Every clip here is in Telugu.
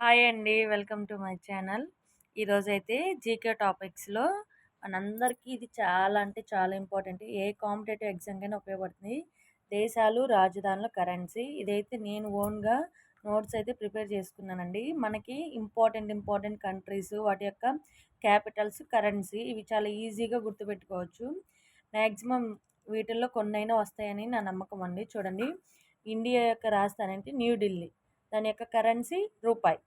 హాయ్ అండి. Welcome to my channel. ఈరోజైతే జీకే టాపిక్స్లో మనందరికీ ఇది చాలా అంటే చాలా ఇంపార్టెంట్. ఏ కాంపిటేటివ్ ఎగ్జామ్కైనా ఉపయోగపడుతుంది. దేశాలు రాజధానుల కరెన్సీ ఇదైతే నేను ఓన్గా నోట్స్ అయితే ప్రిపేర్ చేసుకున్నానండి. మనకి ఇంపార్టెంట్ ఇంపార్టెంట్ కంట్రీస్ వాటి యొక్క క్యాపిటల్స్ కరెన్సీ ఇవి చాలా ఈజీగా గుర్తుపెట్టుకోవచ్చు. మ్యాక్సిమం వీటిల్లో కొన్నైనా వస్తాయని నా నమ్మకం అండి. చూడండి. ఇండియా యొక్క రాజధాని అంటే న్యూఢిల్లీ దాని యొక్క కరెన్సీ రూపాయి.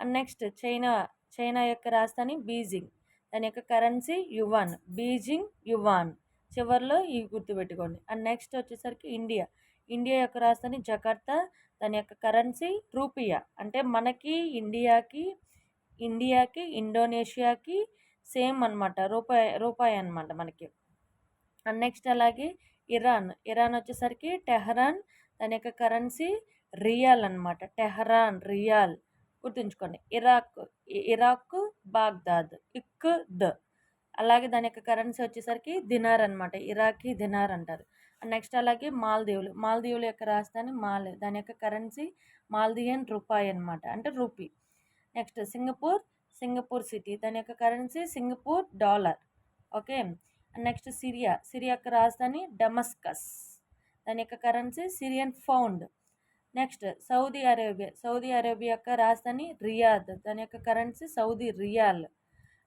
అండ్ నెక్స్ట్ చైనా చైనా యొక్క రాజధాని బీజింగ్. దాని యొక్క కరెన్సీ యువాన్ బీజింగ్ యువాన్. చివరిలో ఇవి గుర్తుపెట్టుకోండి అండ్ నెక్స్ట్ వచ్చేసరికి ఇండియా. ఇండియా యొక్క రాజధాని జకర్తా. దాని యొక్క కరెన్సీ రూపియా. అంటే మనకి ఇండియాకి ఇండియాకి ఇండోనేషియాకి సేమ్ అనమాట రూపాయి రూపాయి అనమాట మనకి. అండ్ నెక్స్ట్ అలాగే ఇరాన్. ఇరాన్ వచ్చేసరికి టెహరాన్. దాని యొక్క కరెన్సీ రియాల్ అనమాట టెహరాన్ రియాల్ గుర్తుంచుకోండి. ఇరాక్ ఇరాక్ బాగ్దాద్ ఇక్ ద. అలాగే దాని యొక్క కరెన్సీ వచ్చేసరికి దినార్ అనమాట ఇరాకీ దినార్ అంటారు. నెక్స్ట్ అలాగే మాల్దీవులు. మాల్దీవుల యొక్క రాజధాని మాల్ దాని యొక్క కరెన్సీ మాల్దీయన్ రూపాయి అనమాట అంటే rupee. Next Singapore Singapore city. దాని యొక్క currency Singapore dollar. Okay? Next Syria. Syria యొక్క రాజధాని డమస్కస్. దాని యొక్క currency Syrian pound. Next Saudi Arabia Saudi Arabia యొక్క రాజధాని రియాద్ దాని యొక్క currency Saudi riyal.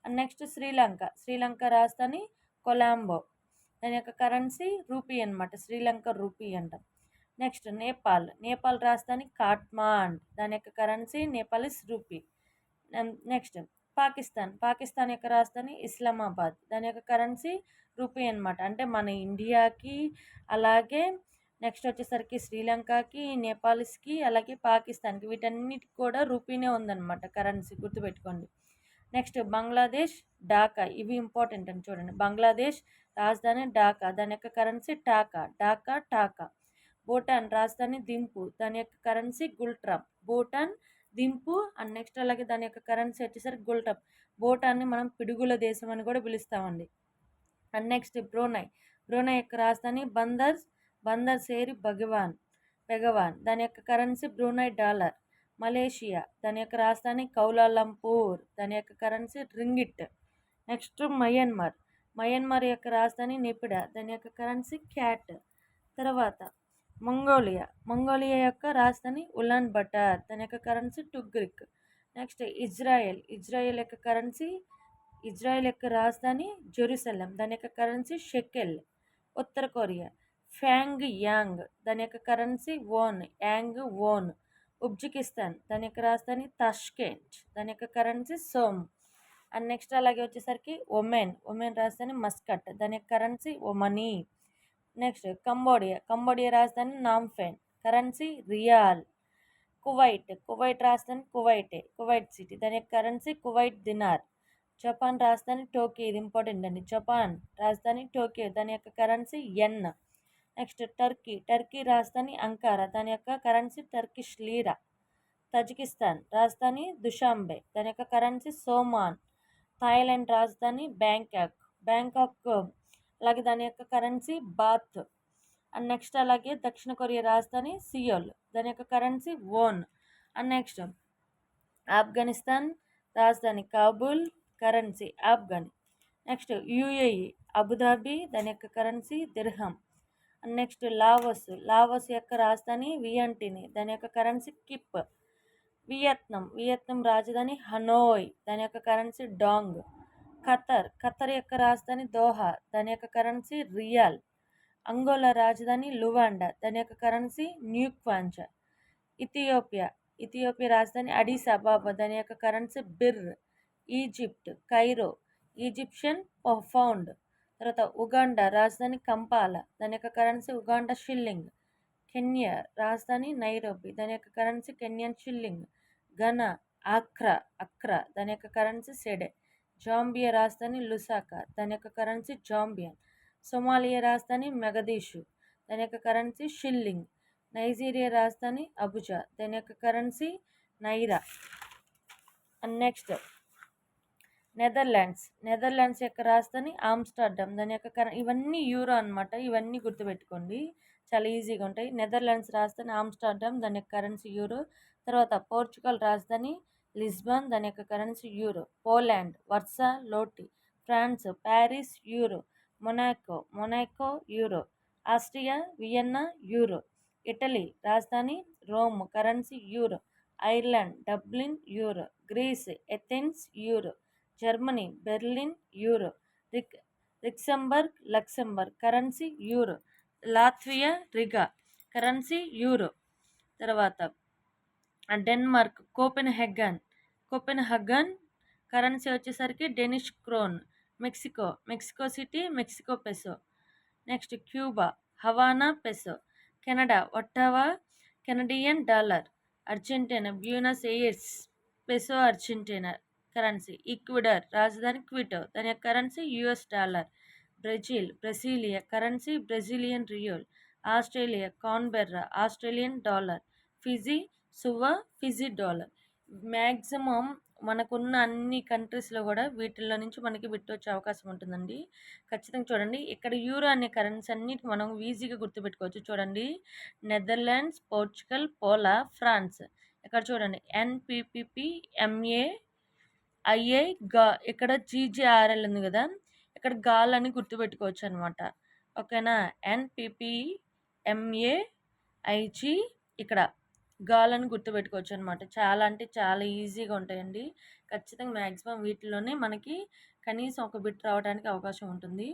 And next Sri Lanka Sri Lanka రాజధాని కొలాంబో దాని యొక్క కరెన్సీ రూపీ అనమాట శ్రీలంక రూపీ అంటాం. నెక్స్ట్ నేపాల్ నేపాల్ రాజధాని కాట్మాండ్ దాని యొక్క currency Nepalese rupee. Next Pakistan Pakistan యొక్క రాజధాని ఇస్లామాబాద్ దాని యొక్క కరెన్సీ రూపీ అనమాట అంటే మన ఇండియాకి అలాగే నెక్స్ట్ వచ్చేసరికి శ్రీలంకకి నేపాల్స్కి అలాగే పాకిస్తాన్కి వీటన్నిటికి కూడా రూపీనే ఉందన్నమాట కరెన్సీ గుర్తుపెట్టుకోండి. నెక్స్ట్ బంగ్లాదేశ్ ఢాకా ఇవి ఇంపార్టెంట్ అని చూడండి. బంగ్లాదేశ్ రాజధాని ఢాకా దాని యొక్క కరెన్సీ టాకా ఢాకా టాకా భూటాన్ రాజధాని దింపు దాని యొక్క కరెన్సీ గుల్ట్రామ్ భూటాన్ దింపు అండ్ నెక్స్ట్ అలాగే దాని యొక్క కరెన్సీ వచ్చేసరికి గుల్ట్రామ్ భూటాన్ని మనం పిడుగుల దేశం అని కూడా పిలుస్తామండి. And next బ్రోనై. బ్రోనై యొక్క రాజధాని బందర్స్ బందర్ సేరి భగవాన్ బెగవాన్ దాని యొక్క కరెన్సీ బ్రూనై డాలర్. మలేషియా. దాని యొక్క రాజధాని కౌలాలంపూర్. దాని యొక్క currency ringgit. Next Myanmar. Myanmar యొక్క రాజధాని నిపిడ. దాని యొక్క కరెన్సీ క్యాట్. తర్వాత మంగోలియా. మంగోలియా యొక్క రాజధాని ఉలాన్ బటార్. దాని యొక్క currency tugrik. Next Israel. Israel యొక్క కరెన్సీ ఇజ్రాయెల్ యొక్క రాజధాని జెరూసలం. దాని యొక్క కరెన్సీ షెకెల్. ఉత్తర కొరియా. ఫ్యాంగ్ యాంగ్ దాని యొక్క కరెన్సీ ఓన్ యాంగ్ ఓన్ ఉజ్బెకిస్తాన్ దాని యొక్క రాజధాని తష్కెంట్ దాని యొక్క కరెన్సీ సోమ్. అండ్ నెక్స్ట్ అలాగే వచ్చేసరికి ఒమెన్ ఒమెన్ రాజధాని మస్కట్ దాని యొక్క currency Omani. Next Cambodia Cambodia రాజధాని Phnom Penh currency riel. Kuwait Kuwait రాజధాని కువైటే కువైట్ సిటీ దాని యొక్క కరెన్సీ కువైట్ దినార్. జపాన్ రాజధాని టోకియో ఇది ఇంపార్టెంట్ అండి. జపాన్ రాజధాని టోకియో దాని యొక్క currency yen. Next Turkey Turkey రాజధాని అంకారా. దాని యొక్క కరెన్సీ టర్కిష్ లీరా తజికిస్తాన్ రాజధాని దుషాంబే. దాని యొక్క కరెన్సీ సోమాన్ థాయిలాండ్ రాజధాని బ్యాంకాక్ బ్యాంకాక్ అలాగే దాని యొక్క కరెన్సీ బాత్ అండ్ నెక్స్ట్ అలాగే దక్షిణ కొరియా రాజధాని సియోల్. దాని యొక్క currency won and next Afghanistan రాజధాని Kabul currency Afghan. Next UAE Abu Dhabi దాని యొక్క currency dirham. Next Laos. Laos యొక్క రాజధాని వియంటిని దాని యొక్క కరెన్సీ కిప్. వియత్నం. వియత్నం రాజధాని హనోయ్ దాని యొక్క కరెన్సీ డాంగ్. ఖతర్. ఖతర్ యొక్క రాజధాని దోహా దాని యొక్క కరెన్సీ రియాల్. అంగోలా రాజధాని లువాండా దాని యొక్క కరెన్సీ న్యూక్వాంచ ఇథియోపియా. ఇథియోపియా రాజధాని అడిస్ అబాబా దాని యొక్క currency birr. Egypt. Cairo. Egyptian pound తర్వాత ఉగాండా రాజధాని కంపాల దాని యొక్క కరెన్సీ ఉగాండా షిల్లింగ్. కెన్యా రాజధాని నైరోబి దాని యొక్క currency Kenyan shilling. Ghana Accra Accra దాని యొక్క కరెన్సీ సెడే. జాంబియా రాజధాని లుసాకా దాని యొక్క కరెన్సీ జాంబియన్. సోమాలియా రాజధాని మెగదీషు దాని యొక్క కరెన్సీ షిల్లింగ్. నైజీరియా రాజధాని అబుజా దాని యొక్క currency naira. And next Netherlands. Netherlands యొక్క రాజధాని ఆమ్స్టర్డమ్. దాని యొక్క ఇవన్నీ యూరో అనమాట ఇవన్నీ గుర్తుపెట్టుకోండి. చాలా ఈజీగా ఉంటాయి. నెదర్లాండ్స్ రాజధాని ఆమ్స్టర్డమ్ దాని యొక్క కరెన్సీ యూరో. తర్వాత పోర్చుగల్ రాజధాని లిస్బన్ దాని యొక్క currency euro. Poland Warsaw zloty France Paris euro. Monaco Monaco euro. Austria Vienna euro. Italy రాజధాని Rome currency euro. Ireland Dublin euro. Greece Athens euro. Germany Berlin euro రిక్ Luxembourg Luxembourg currency euro Latvia Riga currency euro. తర్వాత Denmark Copenhagen Copenhagen currency వచ్చేసరికి Danish krone Mexico Mexico city Mexico peso. Next Cuba Havana peso. Canada Ottawa Canadian dollar Argentina Buenos Aires peso Argentina. Currency. Ecuador రాజధాని క్విటో దాని యొక్క currency US dollar Brazil Brasilia currency Brazilian real Australia Canberra Australian dollar Fiji Suva Fiji dollar. Maximum మనకున్న అన్ని కంట్రీస్లో కూడా వీటిల్లో నుంచి మనకి వచ్చే అవకాశం ఉంటుందండి. ఖచ్చితంగా చూడండి ఇక్కడ యూరో అనే కరెన్సీ అన్నిటి మనం ఈజీగా గుర్తుపెట్టుకోవచ్చు. చూడండి నెదర్లాండ్స్ పోర్చుగల్ పోలా ఫ్రాన్స్. ఇక్కడ చూడండి ఎన్పిపిపి ఎంఏ ఐఏ గా ఇక్కడ జీజేఆర్ఎల్ ఉంది కదా ఇక్కడ గాల్ అని గుర్తుపెట్టుకోవచ్చు అనమాట ఓకేనా ఎన్పిపి ఎంఏ ఐజీ ఇక్కడ గాల్ అని గుర్తుపెట్టుకోవచ్చు అనమాట చాలా అంటే చాలా ఈజీగా ఉంటాయండి. ఖచ్చితంగా మ్యాక్సిమం వీటిలోనే మనకి కనీసం ఒక బిట్ రావడానికి అవకాశం ఉంటుంది.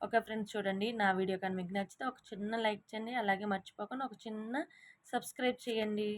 ఓకే ఫ్రెండ్స్ చూడండి నా వీడియో కానీ మీకు నచ్చితే ఒక చిన్న లైక్ చేయండి. అలాగే మర్చిపోకుండా ఒక చిన్న సబ్స్క్రైబ్ చేయండి.